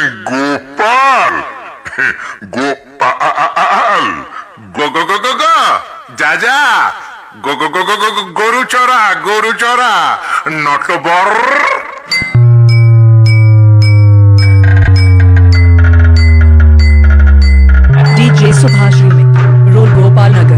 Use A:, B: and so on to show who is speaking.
A: गोपाल। गोपाल गो गो गो गो गो। जा जा। गो गो गो गो गो गोरु चोरा गोरु चोरा। नटबर
B: डीजे सुभाष रोल गोपाल नगर।